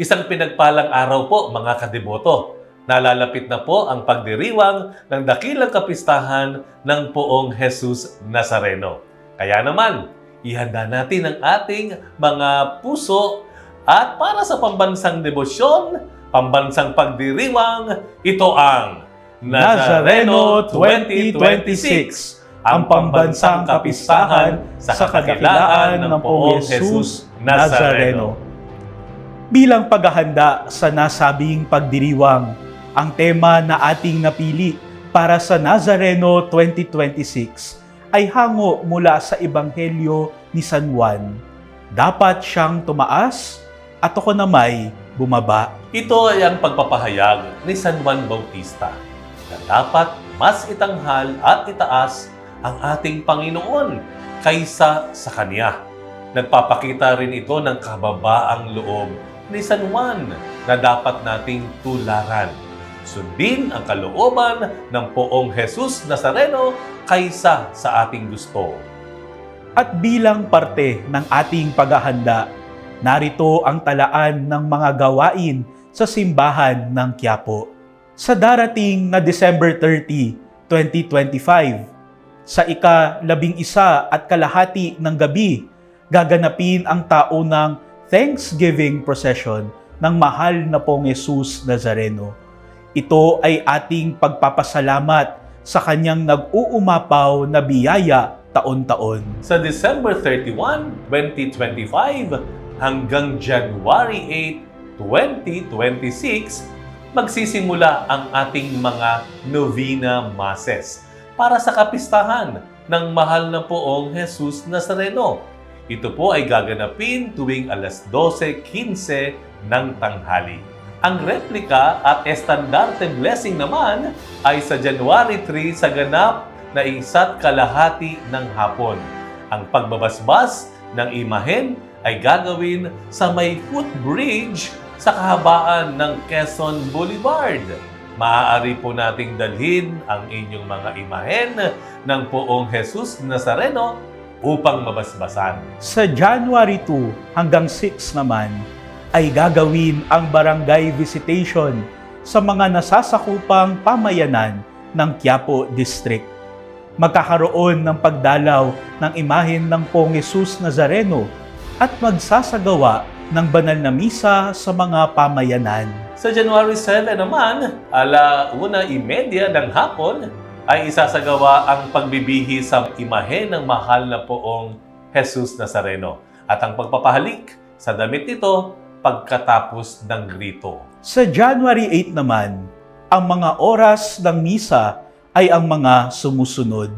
Isang pinagpalang araw po mga kadeboto. Nalalapit na po ang pagdiriwang ng dakilang kapistahan ng poong Jesus Nazareno. Kaya naman, ihanda natin ang ating mga puso at para sa pambansang debosyon, pambansang pagdiriwang, ito ang Nazareno 2026, ang pambansang kapistahan sa kadakilaan ng poong Jesus Nazareno. Bilang paghahanda sa nasabing pagdiriwang, ang tema na ating napili para sa Nazareno 2026 ay hango mula sa Ebanghelyo ni San Juan. Dapat siyang tumaas at ako namay bumaba. Ito ay ang pagpapahayag ni San Juan Bautista na dapat mas itanghal at itaas ang ating Panginoon kaysa sa Kanya. Nagpapakita rin ito ng kababaang loob ni San Juan na dapat nating tularan. Sundin ang kalooban ng poong Jesus Nazareno kaysa sa ating gusto. At bilang parte ng ating paghahanda, narito ang talaan ng mga gawain sa simbahan ng Quiapo. Sa darating na December 30, 2025, sa ika-labing isa at kalahati ng gabi, gaganapin ang taunang Thanksgiving Procession ng mahal na pong Jesus Nazareno. Ito ay ating pagpapasalamat sa kanyang nag-uumapaw na biyaya taon-taon. Sa December 31, 2025 hanggang January 8, 2026, magsisimula ang ating mga novena masses para sa kapistahan ng mahal na poong Jesus Nazareno. Ito po ay gaganapin tuwing alas 12.15 ng tanghali. Ang replika at estandarte blessing naman ay sa January 3 sa ganap na isa't kalahati ng hapon. Ang pagbabasbas ng imahen ay gagawin sa may footbridge sa kahabaan ng Quezon Boulevard. Maaari po nating dalhin ang inyong mga imahen ng poong Jesus Nazareno upang mabasbasan. Sa January 2 hanggang 6 naman, ay gagawin ang barangay visitation sa mga nasasakupang pamayanan ng Quiapo District. Magkakaroon ng pagdalaw ng imahen ng Pong Jesus Nazareno at magsasagawa ng banal na misa sa mga pamayanan. Sa January 7 naman, ala una imedya ng hapon, ay isasagawa ang pagbibihi sa imahe ng mahal na poong Jesus Nazareno at ang pagpapahalik sa damit nito pagkatapos ng rito. Sa January 8 naman, ang mga oras ng misa ay ang mga sumusunod.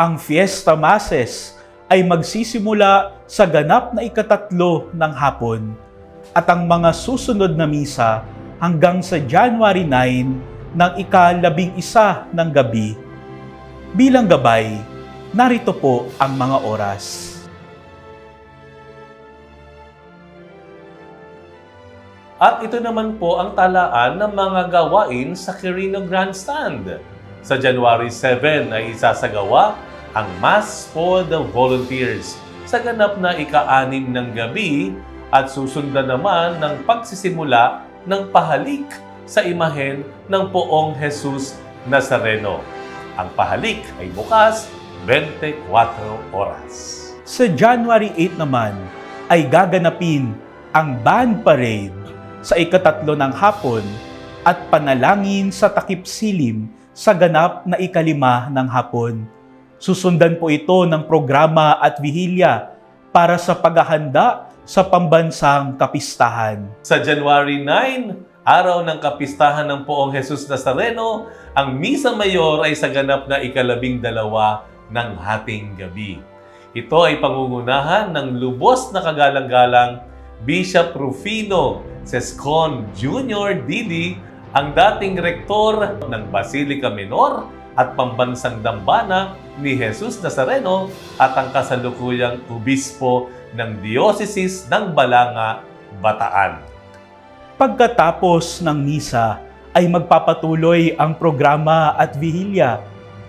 Ang Fiesta Masses ay magsisimula sa ganap na ikatatlo ng hapon at ang mga susunod na misa hanggang sa January 9 ng ikalabing isa ng gabi. Bilang gabay, narito po ang mga oras. At ito naman po ang talaan ng mga gawain sa Quirino Grandstand. Sa January 7 ay isasagawa ang Mass for the Volunteers sa ganap na ika-anim ng gabi at susundan naman ng pagsisimula ng pahalik sa imahen ng poong Jesus Nazareno. Ang pahalik ay bukas 24 oras. Sa January 8 naman ay gaganapin ang band parade sa ikatatlo ng hapon at panalangin sa takip silim sa ganap na ikalima ng hapon. Susundan po ito ng programa at vihilya para sa paghahanda sa pambansang kapistahan. Sa January 9, araw ng kapistahan ng poong Jesus Nazareno, ang Misa Mayor ay sa ganap na ikalabing dalawa ng hating gabi. Ito ay pangungunahan ng lubos na kagalang-galang Bishop Rufino Sescon Jr. Dili, ang dating rektor ng Basilica Menor at pambansang dambana ni Jesus Nazareno at ang kasalukuyang obispo ng Diocese ng Balanga, Bataan. Pagkatapos ng misa ay magpapatuloy ang programa at vihilya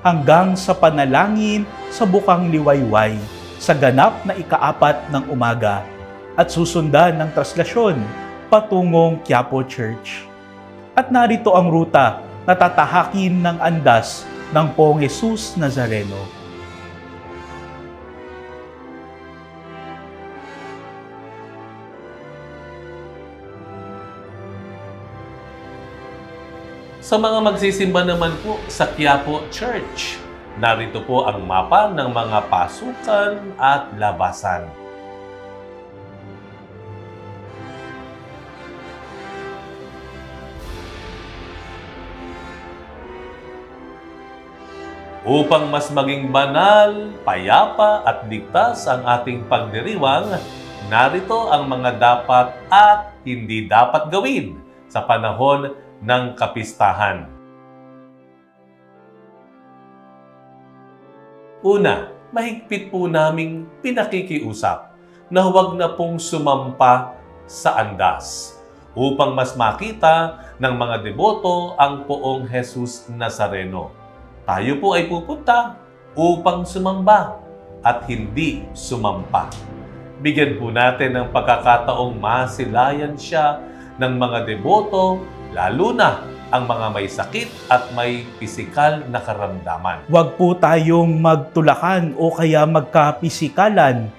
hanggang sa panalangin sa Bukang Liwayway sa ganap na ikaapat ng umaga at susundan ng traslasyon patungong Quiapo Church. At narito ang ruta na tatahakin ng andas ng Pong Jesus Nazareno. Sa mga magsisimba naman po sa Quiapo Church, narito po ang mapa ng mga pasukan at labasan. Upang mas maging banal, payapa at ligtas ang ating pagdiriwang, narito ang mga dapat at hindi dapat gawin sa panahon ng kapistahan. Una, mahigpit po naming pinakikiusap na huwag na pong sumampa sa andas upang mas makita ng mga deboto ang poong Jesus Nazareno. Tayo po ay pupunta upang sumamba at hindi sumampa. Bigyan po natin ng pagkakataong masilayan siya ng mga deboto, lalo na ang mga may sakit at may pisikal na karamdaman. Huwag po tayong magtulakan o kaya magkapisikalan.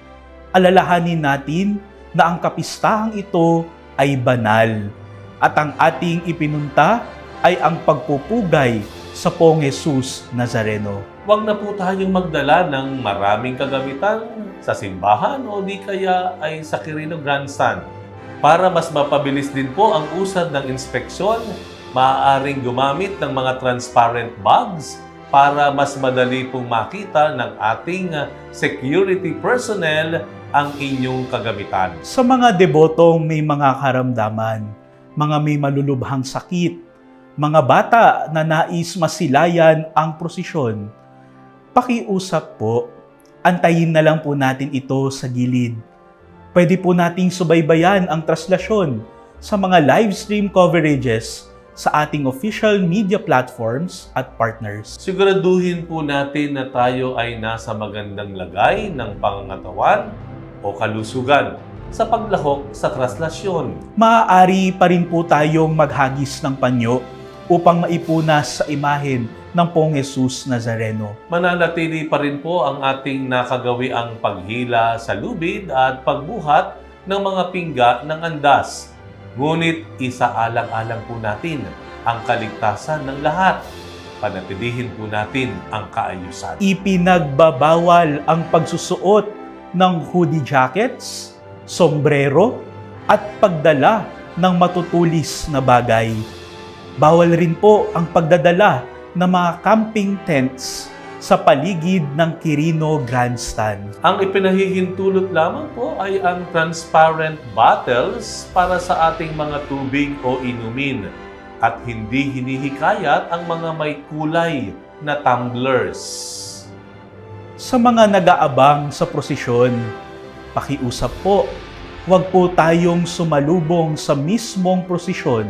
Alalahanin natin na ang kapistahang ito ay banal at ang ating ipinunta ay ang pagpupugay sa Pong Jesus Nazareno. Huwag na po tayong magdala ng maraming kagamitan sa simbahan o di kaya ay sa Quirino Grandstand. Para mas mapabilis din po ang usad ng inspeksyon, maaaring gumamit ng mga transparent bags para mas madali pong makita ng ating security personnel ang inyong kagamitan. Sa mga debotong may mga karamdaman, mga may malulubhang sakit, mga bata na nais masilayan ang prosesyon, pakiusap po, antayin na lang po natin ito sa gilid. Pwede po nating subaybayan ang traslasyon sa mga live stream coverages sa ating official media platforms at partners. Siguraduhin po natin na tayo ay nasa magandang lagay ng pangangatawan o kalusugan sa paglahok sa traslasyon. Maaari pa rin po tayong maghagis ng panyo upang maipunas sa imahen ng Pong Jesus Nazareno. Mananatili pa rin po ang ating nakagawi ang paghila sa lubid at pagbuhat ng mga pingga ng andas. Ngunit isaalang-alang po natin ang kaligtasan ng lahat. Panatilihin po natin ang kaayusan. Ipinagbabawal ang pagsusuot ng hoodie jackets, sombrero, at pagdala ng matutulis na bagay. Bawal rin po ang pagdadala ng mga camping tents sa paligid ng Quirino Grandstand. Ang ipinahihintulot lamang po ay ang transparent bottles para sa ating mga tubig o inumin at hindi hinihikayat ang mga may kulay na tumblers. Sa mga nag-aabang sa prosesyon, pakiusap po, huwag po tayong sumalubong sa mismong prosesyon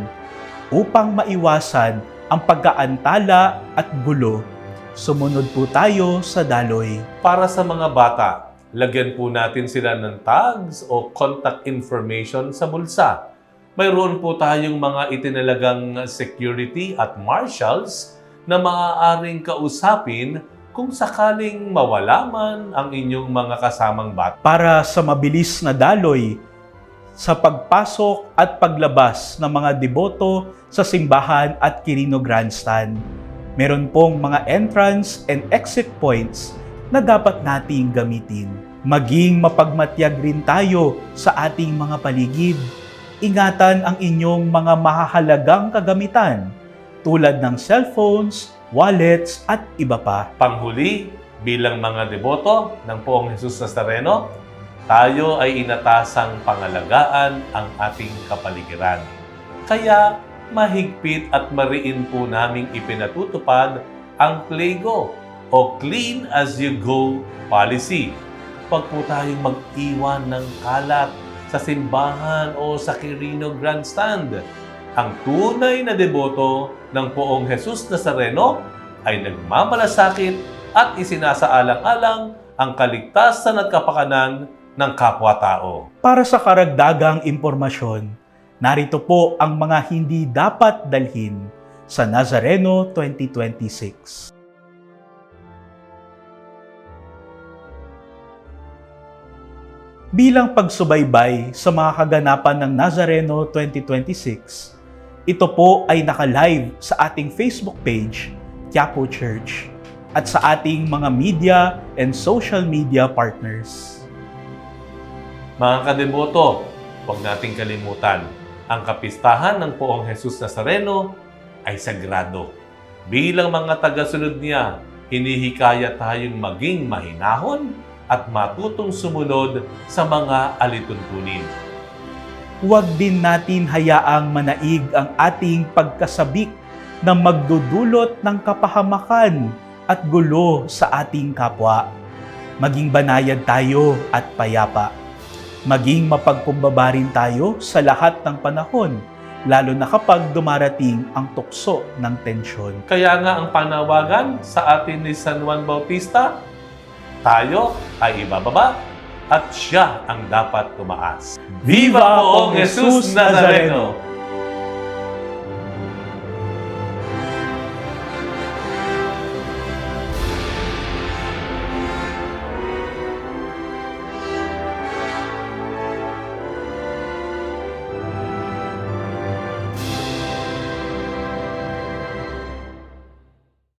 upang maiwasan ang pagkaantala at gulo. Sumunod po tayo sa daloy. Para sa mga bata, lagyan po natin sila ng tags o contact information sa bulsa. Mayroon po tayong mga itinalagang security at marshals na maaaring kausapin kung sakaling mawala man ang inyong mga kasamang bata. Para sa mabilis na daloy sa pagpasok at paglabas ng mga deboto sa simbahan at Quirino Grandstand. Meron pong mga entrance and exit points na dapat nating gamitin. Maging mapagmatyag rin tayo sa ating mga paligid. Ingatan ang inyong mga mahahalagang kagamitan tulad ng cellphones, wallets at iba pa. Panghuli, bilang mga deboto ng Poong Jesus Nazareno, tayo ay inatasang pangalagaan ang ating kapaligiran. Kaya mahigpit at mariin po naming ipinatutupad ang PLAYGO o Clean As You Go policy. Huwag po tayong mag-iwan ng kalat sa simbahan o sa Quirino Grandstand. Ang tunay na deboto ng Poong Jesus Nazareno ay nagmamalasakit at isinasaalang-alang ang kaligtasan at kapakanan ng kapwa-tao. Para sa karagdagang impormasyon, narito po ang mga hindi dapat dalhin sa Nazareno 2026. Bilang pagsubaybay sa mga kaganapan ng Nazareno 2026, ito po ay naka-live sa ating Facebook page, Quiapo Church, at sa ating mga media and social media partners. Mga kadeboto, huwag nating kalimutan, ang kapistahan ng poong Jesus Nazareno ay sagrado. Bilang mga tagasunod niya, hinihikaya tayong maging mahinahon at matutong sumunod sa mga alituntunin. Huwag din natin hayaang manaig ang ating pagkasabik na magdudulot ng kapahamakan at gulo sa ating kapwa. Maging banayad tayo at payapa. Maging mapagkumbaba rin tayo sa lahat ng panahon, lalo na kapag dumarating ang tukso ng tensyon. Kaya nga ang panawagan sa atin ni San Juan Bautista, tayo ay ibababa at siya ang dapat tumaas. Viva Poong Jesus Nazareno!